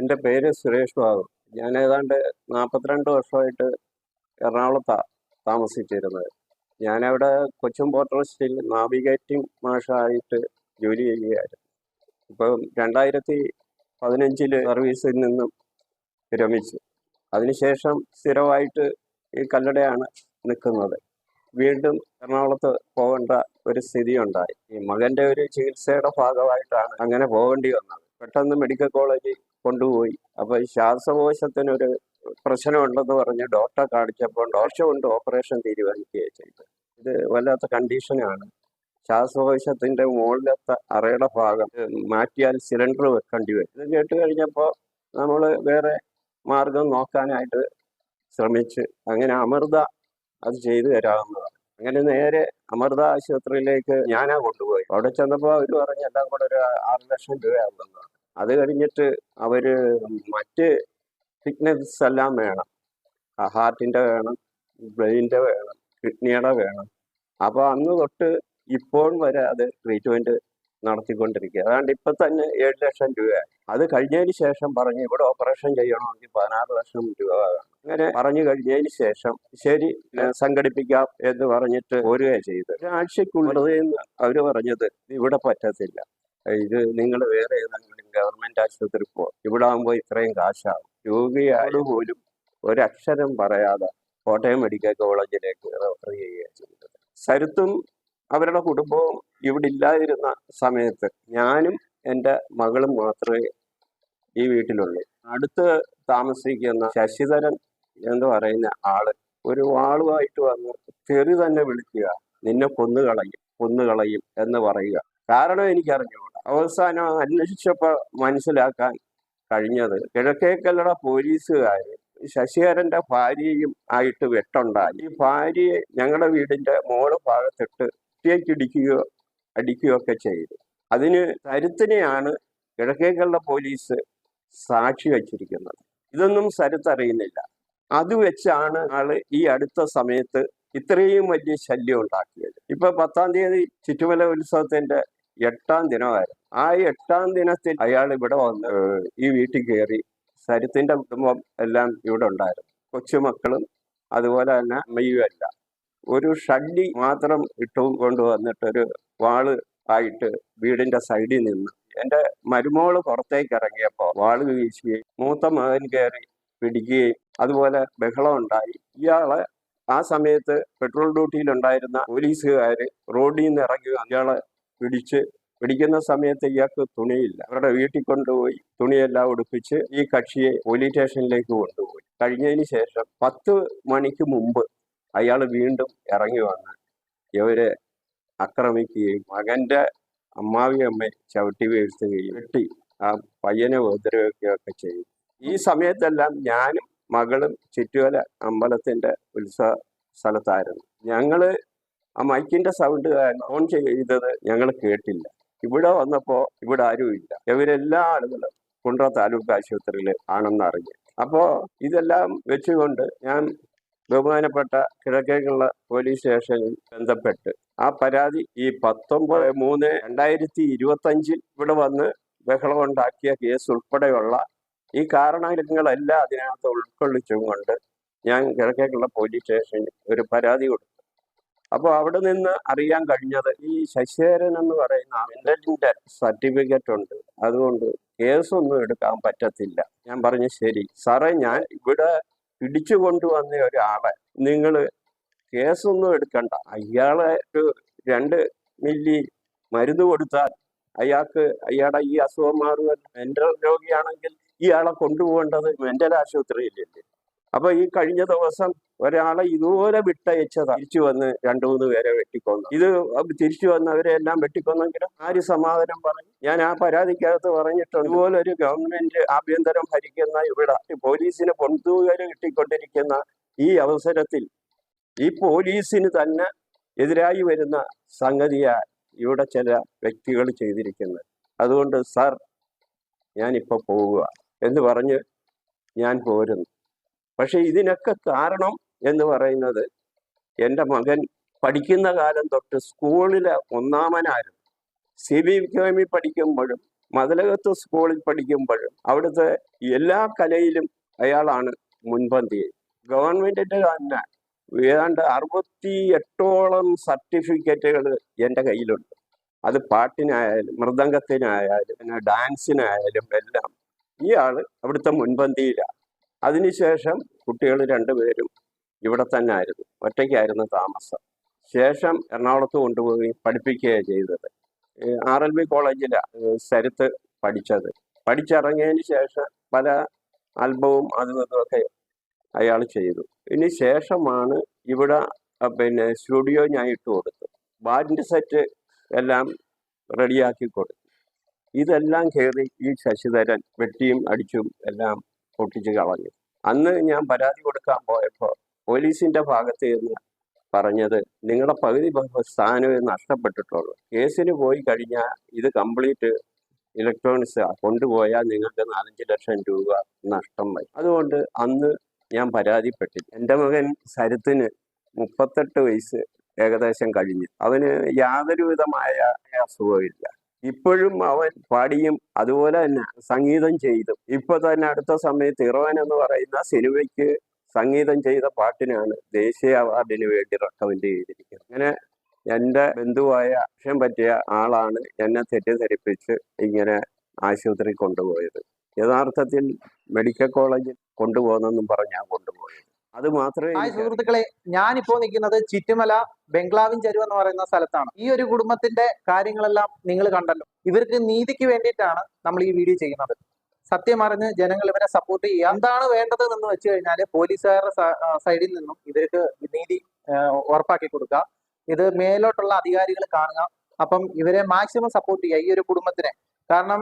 എന്റെ പേര് സുരേഷ് ബാബു. ഞാൻ ഏതാണ്ട് നാൽപ്പത്തിരണ്ട് വർഷമായിട്ട് എറണാകുളത്താണ് താമസിച്ചിരുന്നത്. ഞാനവിടെ കൊച്ചിൻ പോർട്ട് ട്രസ്റ്റിൽ നാവിഗേറ്റിംഗ് മാഷായിട്ട് ജോലി ചെയ്യുകയായിരുന്നു. ഇപ്പം രണ്ടായിരത്തി പതിനഞ്ചിൽ സർവീസിൽ നിന്നും വിരമിച്ചു. അതിനുശേഷം സ്ഥിരമായിട്ട് ഈ കല്ലടയാണ് നിൽക്കുന്നത്. വീണ്ടും എറണാകുളത്ത് പോകേണ്ട ഒരു സ്ഥിതി ഉണ്ടായി ഈ മകന്റെ ഒരു ചികിത്സയുടെ ഭാഗമായിട്ടാണ് അങ്ങനെ പോകേണ്ടി വന്നത്. പെട്ടെന്ന് മെഡിക്കൽ കോളേജിൽ കൊണ്ടുപോയി. അപ്പോൾ ഈ ശ്വാസകോശത്തിനൊരു പ്രശ്നമുണ്ടെന്ന് പറഞ്ഞ് ഡോക്ടറെ കാണിച്ചപ്പോൾ ഡോക്ടർ കൊണ്ട് ഓപ്പറേഷൻ തീരുമാനിക്കുകയാണ് ചെയ്തത്. ഇത് വല്ലാത്ത കണ്ടീഷനാണ് ശ്വാസകോശത്തിന്റെ മുകളിലത്തെ അറയുടെ ഭാഗം മാറ്റിയാൽ സിലിണ്ടർ വെക്കേണ്ടി വരും. ഇത് കേട്ട് കഴിഞ്ഞപ്പോൾ നമ്മൾ വേറെ മാർഗം നോക്കാനായിട്ട് ശ്രമിച്ച് അങ്ങനെ അമൃത അത് ചെയ്തു തരാവുന്നതാണ്. അങ്ങനെ നേരെ അമൃത ആശുപത്രിയിലേക്ക് ഞാനാ കൊണ്ടുപോയി. അവിടെ ചെന്നപ്പോൾ അവർ പറഞ്ഞ് എല്ലാം കൂടെ ഒരു ആറ് ലക്ഷം രൂപയാകുന്നതാണ് അത് കഴിഞ്ഞിട്ട് അവർ മറ്റ് ഫിറ്റ്നസ് എല്ലാം വേണം. ഹാർട്ടിന്റെ വേണം ബ്രെയിനിന്റെ വേണം കിഡ്നിയുടെ വേണം. അപ്പോൾ അന്ന് തൊട്ട് ഇപ്പോൾ വരെ അത് ട്രീറ്റ്മെന്റ് നടത്തിക്കൊണ്ടിരിക്കുക. അതാണ്ട് ഇപ്പൊ തന്നെ ഏഴ് ലക്ഷം രൂപയായി. അത് കഴിഞ്ഞതിന് ശേഷം പറഞ്ഞു ഇവിടെ ഓപ്പറേഷൻ ചെയ്യണമെങ്കിൽ പതിനാറ് ലക്ഷം രൂപ വേണം. അങ്ങനെ പറഞ്ഞു കഴിഞ്ഞതിന് ശേഷം ശരി സംഘടിപ്പിക്കാം എന്ന് പറഞ്ഞിട്ട് പോരുകയാണ് ഒരാഴ്ചക്കുള്ളത് എന്ന് അവർ പറഞ്ഞത് ഇവിടെ പറ്റത്തില്ല. ഇത് നിങ്ങൾ വേറെ ഏതെങ്കിലും ഗവൺമെന്റ് ആശുപത്രി പോ ഇവിടെ ആകുമ്പോൾ ഇത്രയും കാശാവും. രോഗിയായാലും പോലും ഒരക്ഷരം പറയാതെ കോട്ടയം മെഡിക്കൽ കോളേജിലേക്ക് റെഫർ ചെയ്യുകയാണ് ചെയ്തത്. സരുത്തും അവരുടെ കുടുംബവും ഇവിടെ ഇല്ലാതിരുന്ന സമയത്ത് ഞാനും എന്റെ മകളും മാത്രമേ ഈ വീട്ടിലുള്ളൂ അടുത്ത് താമസിക്കുന്ന ശശിധരൻ എന്ന് പറയുന്ന ആൾ ഒരു വാളുമായിട്ട് വന്ന് തെറി തന്നെ വിളിക്കുക. നിന്നെ കൊന്നുകളയും കൊന്നുകളയും എന്ന് പറയുക. കാരണം എനിക്കറിഞ്ഞുകൂടാ അവസാനം അന്വേഷിച്ചപ്പോൾ മനസ്സിലാക്കാൻ കഴിഞ്ഞത് കിഴക്കേക്കല്ലട പോലീസുകാര് ശശിധരന്റെ ഭാര്യയും ആയിട്ട് വെട്ടുണ്ടായി. ഈ ഭാര്യയെ ഞങ്ങളുടെ വീടിന്റെ മോൾ ഭാഗത്തിട്ട് കുട്ടിയേക്കിടിക്കുകയോ അടിക്കുകയോ ഒക്കെ ചെയ്തു. അതിന് കരുത്തിനെയാണ് കിഴക്കേക്കല്ലട പോലീസ് സാക്ഷി വച്ചിരിക്കുന്നത്. ഇതൊന്നും സരിത്ത് അറിയുന്നില്ല. അത് വെച്ചാണ് ആൾ ഈ അടുത്ത സമയത്ത് ഇത്രയും വലിയ ശല്യം ഉണ്ടാക്കിയത്. ഇപ്പൊ പത്താം തീയതി ചുറ്റുമല ഉത്സവത്തിന്റെ എട്ടാം ദിനമായിരുന്നു. ആ എട്ടാം ദിനത്തിൽ അയാൾ ഇവിടെ വന്ന് ഈ വീട്ടിൽ കയറി സരിത്തിന്റെ കുടുംബം എല്ലാം ഇവിടെ ഉണ്ടായിരുന്നു. കൊച്ചുമക്കളും അതുപോലെ തന്നെ അമ്മയും അല്ല ഒരു ഷഡ്ഡി മാത്രം ഇട്ടു കൊണ്ടുവന്നിട്ടൊരു വാൾ ആയിട്ട് വീടിന്റെ സൈഡിൽ നിന്ന് എന്റെ മരുമോൾ പുറത്തേക്ക് ഇറങ്ങിയപ്പോ വാൾ വീശുകയും മൂത്ത മകൻ കയറി പിടിക്കുകയും അതുപോലെ ബഹളം ഉണ്ടായി. ഇയാളെ ആ സമയത്ത് പെട്രോൾ ഡ്യൂട്ടിയിലുണ്ടായിരുന്ന പോലീസുകാർ റോഡിൽ നിന്ന് ഇറങ്ങി ഇയാളെ പിടിച്ച് പിടിക്കുന്ന സമയത്ത് ഇയാൾക്ക് തുണിയില്ല. അവരുടെ വീട്ടിൽ കൊണ്ടുപോയി തുണിയെല്ലാം ഉടുപ്പിച്ച് ഈ കക്ഷിയെ പോലീസ് സ്റ്റേഷനിലേക്ക് കൊണ്ടുപോയി. കഴിഞ്ഞതിന് ശേഷം പത്ത് മണിക്ക് മുമ്പ് അയാൾ വീണ്ടും ഇറങ്ങി വന്ന് ഇവരെ ആക്രമിക്കുകയും മകന്റെ അമ്മാവിയമ്മയെ ചവിട്ടി വീഴ്ത്തുകയും വെട്ടി ആ പയ്യനെ ഉപദ്രവിക്കുകയൊക്കെ ചെയ്യും ഈ സമയത്തെല്ലാം ഞാനും മകളും ചുറ്റുവല അമ്പലത്തിന്റെ ഉത്സവ സ്ഥലത്തായിരുന്നു. ഞങ്ങൾ ആ മൈക്കിന്റെ സൗണ്ട് ഓൺ ചെയ്തത് ഞങ്ങൾ കേട്ടില്ല. ഇവിടെ വന്നപ്പോ ഇവിടെ ആരും ഇല്ല. ഇവരെല്ലാ ആളുകളും കുണ്ട്ര താലൂക്ക് ആശുപത്രിയിൽ ആണെന്ന് അറിഞ്ഞു അപ്പോ ഇതെല്ലാം വെച്ചുകൊണ്ട് ഞാൻ ബഹുമാനപ്പെട്ട കിഴക്കേക്കുള്ള പോലീസ് സ്റ്റേഷനിൽ ബന്ധപ്പെട്ട്. ആ പരാതി ഈ പത്തൊമ്പത് മൂന്ന് രണ്ടായിരത്തി ഇരുപത്തി അഞ്ചിൽ ഇവിടെ വന്ന് ബഹളം ഉണ്ടാക്കിയ കേസ് ഉൾപ്പെടെയുള്ള ഈ കാരണങ്ങളെല്ലാം അതിനകത്ത് ഉൾക്കൊള്ളിച്ചും കൊണ്ട് ഞാൻ കിഴക്കേക്കുള്ള പോലീസ് സ്റ്റേഷനിൽ ഒരു പരാതി കൊടുത്തു. അപ്പോൾ അവിടെ നിന്ന് അറിയാൻ കഴിഞ്ഞത് ഈ ശശിധരൻ എന്ന് പറയുന്ന മെന്റലിന്റെ സർട്ടിഫിക്കറ്റ് ഉണ്ട്. അതുകൊണ്ട് കേസൊന്നും എടുക്കാൻ പറ്റത്തില്ല. ഞാൻ പറഞ്ഞു ശരി. സാറേ ഞാൻ ഇവിടെ പിടിച്ചു കൊണ്ടുവന്ന ഒരാളെ നിങ്ങൾ കേസൊന്നും എടുക്കണ്ട. അയാളെ ഒരു രണ്ട് മില്ലി മരുന്ന് കൊടുത്താൽ അയാൾക്ക് അയാളുടെ ഈ അസുഖം മാറുക മെന്റൽ രോഗിയാണെങ്കിൽ ഇയാളെ കൊണ്ടുപോകേണ്ടത് മെന്റൽ ആശുപത്രിയിലല്ലേ? അപ്പൊ ഈ കഴിഞ്ഞ ദിവസം ഒരാളെ ഇതുപോലെ വിട്ടയച്ചതാ. തിരിച്ചു വന്ന് രണ്ടു മൂന്ന് പേരെ വെട്ടിക്കൊന്നു. ഇത് തിരിച്ചു വന്നവരെ എല്ലാം വെട്ടിക്കൊന്നെങ്കിലും ആര് സമാധാനം പറഞ്ഞു ഞാൻ ആ പരാതിക്കകത്ത് പറഞ്ഞിട്ടുണ്ട്. ഇതുപോലെ ഒരു ഗവൺമെന്റ് ആഭ്യന്തരം ഭരിക്കുന്ന ഇവിടെ പോലീസിന് പൊന്തൂകര് കിട്ടിക്കൊണ്ടിരിക്കുന്ന ഈ അവസരത്തിൽ ഈ പോലീസിന് തന്നെ എതിരായി വരുന്ന സംഗതിയാ ഇവിടെ ചില വ്യക്തികൾ ചെയ്തിരിക്കുന്നത്. അതുകൊണ്ട് സാർ ഞാനിപ്പോ പോവുക എന്ന് പറഞ്ഞ് ഞാൻ പോരുന്നു. പക്ഷെ ഇതിനൊക്കെ കാരണം എന്ന് പറയുന്നത് എന്റെ മകൻ പഠിക്കുന്ന കാലം തൊട്ട് സ്കൂളിലെ ഒന്നാമനായിരുന്നു. സി ബി കെമി പഠിക്കുമ്പോഴും മതിലകത്ത് സ്കൂളിൽ പഠിക്കുമ്പോഴും അവിടുത്തെ എല്ലാ കലയിലും അയാളാണ് മുൻപന്തിയിൽ. ഗവൺമെന്റിന്റെ തന്നെ ഏതാണ്ട് അറുപത്തി എട്ടോളം സർട്ടിഫിക്കറ്റുകൾ എന്റെ കയ്യിലുണ്ട്. അത് പാട്ടിനായാലും മൃദംഗത്തിനായാലും പിന്നെ ഡാൻസിനായാലും എല്ലാം ഈ ആൾ അവിടുത്തെ മുൻപന്തിയിലാണ്. അതിനുശേഷം കുട്ടികൾ രണ്ടുപേരും ഇവിടെ തന്നെ ആയിരുന്നു. ഒറ്റയ്ക്കായിരുന്നു താമസം. ശേഷം എറണാകുളത്ത് കൊണ്ടുപോയി പഠിപ്പിക്കുകയാണ് ചെയ്തത്. ആർ എൽ ബി കോളേജിലാണ് സരിത്ത് പഠിച്ചത്. പഠിച്ചിറങ്ങിയതിന് ശേഷം പല ആൽബവും അതും ഇതുമൊക്കെ അയാൾ ചെയ്തു. ഇനി ശേഷമാണ് ഇവിടെ പിന്നെ സ്റ്റുഡിയോ ഞാൻ ഇട്ട് കൊടുത്തു ബാൻഡ് സെറ്റ് എല്ലാം റെഡിയാക്കി കൊടുത്തു. ഇതെല്ലാം കയറി ഈ ശശിധരൻ വെട്ടിയും അടിച്ചും എല്ലാം പൊട്ടിച്ച് കളഞ്ഞു. അന്ന് ഞാൻ പരാതി കൊടുക്കാൻ പോയപ്പോൾ പോലീസിന്റെ ഭാഗത്ത് നിന്ന് പറഞ്ഞത് നിങ്ങളുടെ പകുതി സ്ഥാനമേ നഷ്ടപ്പെട്ടിട്ടുള്ളൂ. കേസിന് പോയി കഴിഞ്ഞാൽ ഇത് കംപ്ലീറ്റ് ഇലക്ട്രോണിക്സ് കൊണ്ടുപോയാൽ നിങ്ങൾക്ക് നാലഞ്ച് ലക്ഷം രൂപ നഷ്ടം വരും. അതുകൊണ്ട് അന്ന് ഞാൻ പരാതിപ്പെട്ടില്ല എന്റെ മകൻ സരത്തിന് മുപ്പത്തെട്ട് വയസ്സ് ഏകദേശം കഴിഞ്ഞു. അവന് യാതൊരു വിധമായ അസുഖമില്ല ഇപ്പോഴും അവൻ പാടിയും അതുപോലെ തന്നെ സംഗീതം ചെയ്തും. ഇപ്പൊ തന്നെ അടുത്ത സമയത്ത് ഇറവൻ എന്ന് പറയുന്ന സിനിമയ്ക്ക് സംഗീതം ചെയ്ത പാട്ടിനാണ് ദേശീയ അവാർഡിന് വേണ്ടി റെക്കമെൻഡ് ചെയ്തിരിക്കുന്നത്. അങ്ങനെ എന്റെ ബന്ധുവായ അക്ഷം പറ്റിയ ആളാണ് എന്നെ തെറ്റിദ്ധരിപ്പിച്ച് ഇങ്ങനെ ആശുപത്രി കൊണ്ടുപോയത്. യഥാർത്ഥത്തിൽ മെഡിക്കൽ കോളേജിൽ കൊണ്ടുപോകുന്നെന്നും പറഞ്ഞാണ് കൊണ്ടുപോയത് അത് മാത്രമേ ഹായ് സുഹൃത്തുക്കളെ ഞാനിപ്പോ നിൽക്കുന്നത് ചുറ്റുമല ബംഗ്ലാവിൻ ചരുവ് എന്ന് പറയുന്ന സ്ഥലത്താണ്. ഈ ഒരു കുടുംബത്തിന്റെ കാര്യങ്ങളെല്ലാം നിങ്ങൾ കണ്ടല്ലോ. ഇവർക്ക് നീതിക്ക് വേണ്ടിയിട്ടാണ് നമ്മൾ ഈ വീഡിയോ ചെയ്യുന്നത്. സത്യം അറിഞ്ഞ് ജനങ്ങൾ ഇവരെ സപ്പോർട്ട് ചെയ്യുക. എന്താണ് വേണ്ടത് എന്ന് വെച്ച് കഴിഞ്ഞാൽ പോലീസുകാരുടെ സൈഡിൽ നിന്നും ഇവർക്ക് നീതി ഉറപ്പാക്കി കൊടുക്കുക. ഇത് മേലോട്ടുള്ള അധികാരികൾ കാണുക. അപ്പം ഇവരെ മാക്സിമം സപ്പോർട്ട് ചെയ്യുക ഈ ഒരു കുടുംബത്തിനെ. കാരണം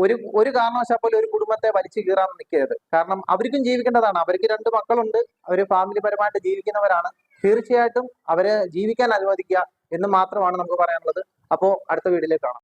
ഒരു ഒരു കാരണവശാൽ ഒരു കുടുംബത്തെ വലിച്ചു കീറാൻ നിൽക്കരുത്. കാരണം അവർക്കും ജീവിക്കേണ്ടതാണ്. അവർക്ക് രണ്ട് മക്കളുണ്ട്. അവർ ഫാമിലി പരമായിട്ട് ജീവിക്കുന്നവരാണ്. തീർച്ചയായിട്ടും അവരെ ജീവിക്കാൻ അനുവദിക്കുക എന്ന് മാത്രമാണ് നമുക്ക് പറയാനുള്ളത്. അപ്പോ അടുത്ത വീഡിയോയിൽ കാണാം.